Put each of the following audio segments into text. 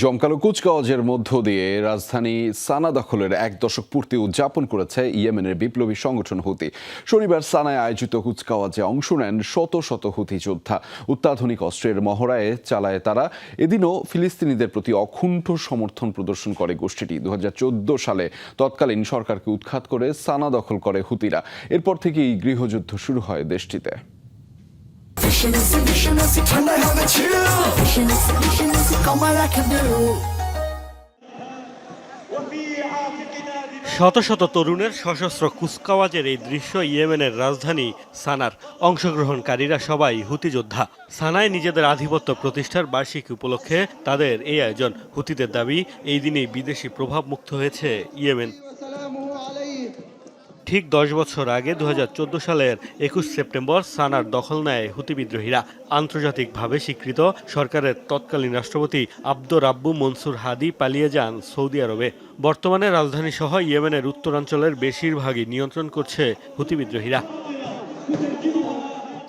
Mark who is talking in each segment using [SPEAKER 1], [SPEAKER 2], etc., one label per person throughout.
[SPEAKER 1] জমকালো কুচকাওয়াজের মধ্য দিয়ে রাজধানী সানা দখলের এক দশক পূর্তি উদযাপন করেছে ইয়েমেনের বিপ্লবী সংগঠন হুতি। শনিবার সানায় আয়োজিত কুচকাওয়াজে অংশ নেন শত শত হুতি যোদ্ধা। অত্যাধুনিক অস্ত্রের মহড়ায় চালায় তারা। এদিনও ফিলিস্তিনিদের প্রতি অকুণ্ঠ সমর্থন প্রদর্শন করে গোষ্ঠীটি। দু হাজার চোদ্দ সালে তৎকালীন সরকারকে উৎখাত করে সানা দখল করে হুতিরা। এরপর থেকেই গৃহযুদ্ধ শুরু হয় দেশটিতে।
[SPEAKER 2] Visionist, visionist, ঠান্ডায় হবে chill Visionist, visionist, come I can do
[SPEAKER 3] শত শত তরুণের সশস্ত্র কুচকাওয়াজের এই দৃশ্য ইয়েমেনের রাজধানী সানার অংশগ্রহণকারীরা সবাই হুতি যোদ্ধা। সানায় নিজেদের আধিপত্য প্রতিষ্ঠার বার্ষিকী উপলক্ষে তাদের এই আয়োজন। হুতিদের দাবি এই দিনেই বিদেশি প্রভাব মুক্ত হয়েছে ইয়েমেন। ঠিক দশ বছর আগে দু হাজার চোদ্দ সালের একুশ সেপ্টেম্বর সানার দখল নেয় হুতি বিদ্রোহীরা। আন্তর্জাতিকভাবে স্বীকৃত সরকারের তৎকালীন রাষ্ট্রপতি আব্দুর রাব্বু মনসুর হাদি পালিয়ে যান সৌদি আরবে। বর্তমানে রাজধানী সহ ইয়েমেনের উত্তরাঞ্চলের বেশিরভাগই নিয়ন্ত্রণ করছে হুতি বিদ্রোহীরা।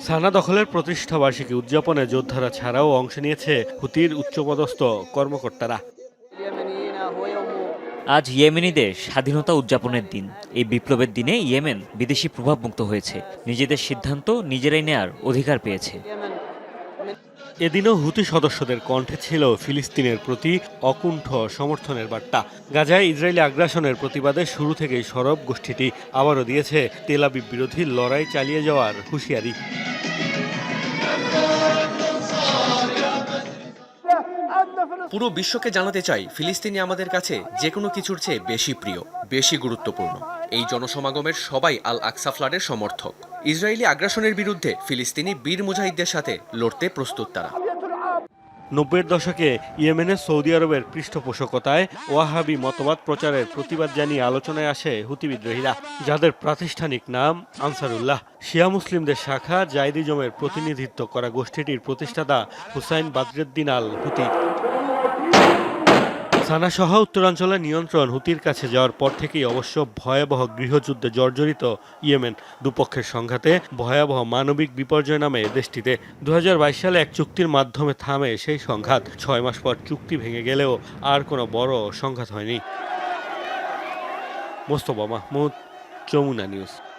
[SPEAKER 3] সানা দখলের প্রতিষ্ঠাবার্ষিকী উদযাপনে যোদ্ধারা ছাড়াও অংশ নিয়েছে হুতির উচ্চপদস্থ কর্মকর্তারা।
[SPEAKER 4] আজ ইয়েমেনিদের স্বাধীনতা উদযাপনের দিন। এই বিপ্লবের দিনে ইয়েমেন বিদেশি প্রভাবমুক্ত হয়েছে। নিজেদের সিদ্ধান্ত নিজেরাই নেয়ার অধিকার পেয়েছে।
[SPEAKER 3] এদিনও হুতি সদস্যদের কণ্ঠে ছিল ফিলিস্তিনের প্রতি অকুণ্ঠ সমর্থনের বার্তা। গাজায় ইসরায়েলি আগ্রাসনের প্রতিবাদে শুরু থেকেই সরব গোষ্ঠীটি আবারও দিয়েছে তেলাবিব বিরোধী লড়াই চালিয়ে যাওয়ার হুঁশিয়ারি।
[SPEAKER 5] পুরো বিশ্বকে জানাতে চাই, ফিলিস্তিনি আমাদের কাছে যে কোনো কিছুর চেয়ে বেশি প্রিয়, বেশি গুরুত্বপূর্ণ। এই জনসমাগমের সবাই আল আকসা ফ্লাডের সমর্থক। ইসরায়েলি আগ্রাসনের বিরুদ্ধে ফিলিস্তিনি বীর মুজাহিদদের সাথে লড়তে প্রস্তুত তারা।
[SPEAKER 3] নব্বইয়ের দশকে ইয়েমেনের সৌদি আরবের পৃষ্ঠপোষকতায় ওয়াহাবি মতবাদ প্রচারের প্রতিবাদ জানিয়ে আলোচনায় আসে হুতি বিদ্রোহীরা, যাদের প্রাতিষ্ঠানিক নাম আনসারুল্লাহ। শিয়া মুসলিমদের শাখা জাইদিজমের প্রতিনিধিত্ব করা গোষ্ঠীটির প্রতিষ্ঠাতা হুসাইন বাদরুদ্দিন আল হুতি সানা সহ উত্তরাঞ্চলের নিয়ন্ত্রণ হুতির কাছে যাওয়ার পর থেকেই অবশ্য ভয়াবহ গৃহযুদ্ধে জর্জরিত ইয়েমেন দুপক্ষের সংঘাতে ভয়াবহ মানবিক বিপর্যয় নামে দেশটিতে। দু হাজার বাইশ সালে এক চুক্তির মাধ্যমে থামে সেই সংঘাত। ছয় মাস পর চুক্তি ভেঙে গেলেও আর কোনো বড় সংঘাত হয়নি। মোস্তফা মাহমুদ, যমুনা নিউজ।